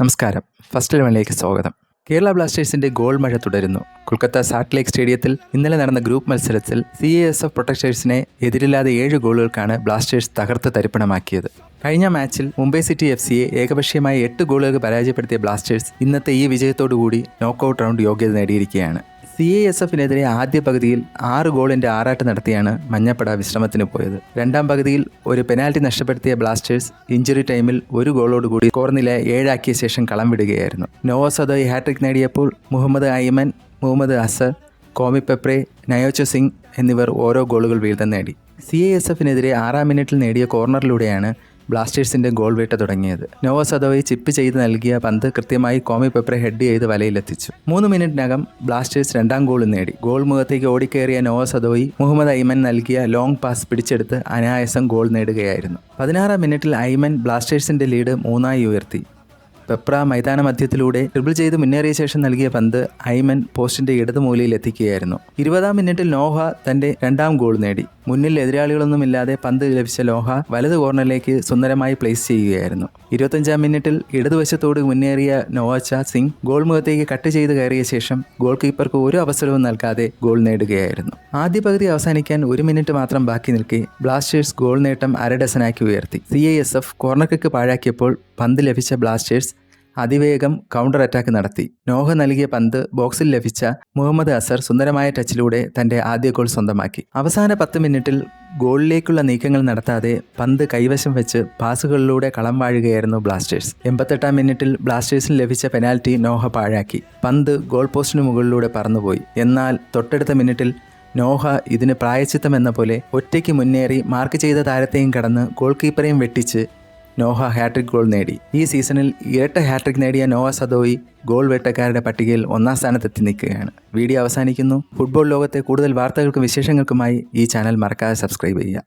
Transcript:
നമസ്കാരം. ഫസ്റ്റ് ലെവനിലേക്ക് സ്വാഗതം. കേരള ബ്ലാസ്റ്റേഴ്സിന്റെ ഗോൾ മഴ തുടരുന്നു. കൊൽക്കത്ത സാറ്റ് ലേക്ക് സ്റ്റേഡിയത്തിൽ ഇന്നലെ നടന്ന ഗ്രൂപ്പ് മത്സരത്തിൽ സി എ എസ് എഫ് പ്രൊട്ടക്ടേഴ്സിനെ എതിരില്ലാതെ ഏഴ് ഗോളുകൾക്കാണ് ബ്ലാസ്റ്റേഴ്സ് തകർത്ത് തരിപ്പണമാക്കിയത്. കഴിഞ്ഞ മാച്ചിൽ മുംബൈ സിറ്റി എഫ് സിയെ ഏകപക്ഷീയമായി എട്ട് ഗോളുകൾക്ക് പരാജയപ്പെടുത്തിയ ബ്ലാസ്റ്റേഴ്സ് ഇന്നത്തെ ഈ വിജയത്തോടുകൂടി നോക്കൌട്ട് റൗണ്ട് യോഗ്യത നേടിയിരിക്കുകയാണ്. സി എ എസ് എഫിനെതിരെ ആദ്യ പകുതിയിൽ ആറ് ഗോളിന്റെ ആറാട്ട് നടത്തിയാണ് മഞ്ഞപ്പട വിശ്രമത്തിന് പോയത്. രണ്ടാം പകുതിയിൽ ഒരു പെനാൽറ്റി നഷ്ടപ്പെടുത്തിയ ബ്ലാസ്റ്റേഴ്സ് ഇഞ്ചുറി ടൈമിൽ ഒരു ഗോളോടുകൂടി സ്കോർ നില ഏഴാക്കിയ ശേഷം കളം വിടുകയായിരുന്നു നോവ സദോയ് ഹാട്രിക് നേടിയപ്പോൾ മുഹമ്മദ് ഐമൻ മുഹമ്മദ് അസർ കോമി പെപ്രെ നയോച്ച സിംഗ് എന്നിവർ ഓരോ ഗോളുകൾ വീതം നേടി. സി എ എസ് എഫിനെതിരെ ആറാം മിനിറ്റിൽ നേടിയ കോർണറിലൂടെയാണ് ബ്ലാസ്റ്റേഴ്സിന്റെ ഗോൾ വേട്ട തുടങ്ങിയത്. നോവ സദോയി ചിപ്പ് ചെയ്ത് നൽകിയ പന്ത് കൃത്യമായി കോമി പെപ്പറെ ഹെഡ് ചെയ്ത് വലയിലെത്തിച്ചു. മൂന്ന് മിനിറ്റിനകം ബ്ലാസ്റ്റേഴ്സ് രണ്ടാം ഗോൾ നേടി. ഗോൾ മുഖത്തേക്ക് ഓടിക്കേറിയ നോവ സദോയി മുഹമ്മദ് ഐമൻ നൽകിയ ലോങ് പാസ് പിടിച്ചെടുത്ത് അനായാസം ഗോൾ നേടുകയായിരുന്നു. പതിനാറാം മിനിറ്റിൽ ഐമൻ ബ്ലാസ്റ്റേഴ്സിന്റെ ലീഡ് മൂന്നായി ഉയർത്തി. പെപ്ര മൈതാന മധ്യത്തിലൂടെ ട്രിബിൾ ചെയ്ത് മുന്നേറിയ ശേഷം നൽകിയ പന്ത് ഐമൻ പോസ്റ്റിന്റെ ഇടതു മൂലയിൽ എത്തിക്കുകയായിരുന്നു. ഇരുപതാം മിനിറ്റിൽ നോഹ തന്റെ രണ്ടാം ഗോൾ നേടി. മുന്നിൽ എതിരാളികളൊന്നുമില്ലാതെ പന്ത് ലഭിച്ച ലോഹ വലത് കോർണറിലേക്ക് സുന്ദരമായി പ്ലേസ് ചെയ്യുകയായിരുന്നു. ഇരുപത്തഞ്ചാം മിനിറ്റിൽ ഇടതുവശത്തോട് മുന്നേറിയ നോവച്ച സിംഗ് ഗോൾ മുഖത്തേക്ക് കട്ട് ചെയ്ത് കയറിയ ശേഷം ഗോൾ കീപ്പർക്ക് ഒരു അവസരവും നൽകാതെ ഗോൾ നേടുകയായിരുന്നു. ആദ്യ പകുതി അവസാനിക്കാൻ ഒരു മിനിറ്റ് മാത്രം ബാക്കി നിൽക്കെ ബ്ലാസ്റ്റേഴ്സ് ഗോൾ നേട്ടം അരഡസനാക്കി ഉയർത്തി. C I S F corner kick പാഴാക്കിയപ്പോൾ പന്ത് ലഭിച്ച ബ്ലാസ്റ്റേഴ്സ് അതിവേഗം കൗണ്ടർ അറ്റാക്ക് നടത്തി. നോഹ നൽകിയ പന്ത് ബോക്സിൽ ലഭിച്ച മുഹമ്മദ് അസർ സുന്ദരമായ ടച്ചിലൂടെ തന്റെ ആദ്യ ഗോൾ സ്വന്തമാക്കി. അവസാന പത്ത് മിനിറ്റിൽ ഗോളിലേക്കുള്ള നീക്കങ്ങൾ നടത്താതെ പന്ത് കൈവശം വെച്ച് പാസുകളിലൂടെ കളം വാഴുകയായിരുന്നു ബ്ലാസ്റ്റേഴ്സ് എൺപത്തെട്ടാം മിനിറ്റിൽ ബ്ലാസ്റ്റേഴ്സിന് ലഭിച്ച പെനാൽറ്റി നോഹ പാഴാക്കി. പന്ത് ഗോൾ പോസ്റ്റിന് മുകളിലൂടെ പറന്നുപോയി. എന്നാൽ തൊട്ടടുത്ത മിനിറ്റിൽ നോഹ ഇതിന് പ്രായച്ചിത്തം എന്ന പോലെ ഒറ്റയ്ക്ക് മുന്നേറി മാർക്ക് ചെയ്ത താരത്തെയും കടന്ന് ഗോൾ കീപ്പറെയും വെട്ടിച്ച് നോഹ ഹാട്രിക് ഗോൾ നേടി. ഈ സീസണിൽ ഇരട്ട ഹാട്രിക് നേടിയ നോവ സദോയി ഗോൾ വേട്ടക്കാരുടെ പട്ടികയിൽ ഒന്നാം സ്ഥാനത്തെത്തി നിൽക്കുകയാണ്. വീഡിയോ അവസാനിക്കുന്നു. ഫുട്ബോൾ ലോകത്തെ കൂടുതൽ വാർത്തകൾക്കും വിശേഷങ്ങൾക്കുമായി ഈ ചാനൽ മറക്കാതെ സബ്സ്ക്രൈബ് ചെയ്യുക.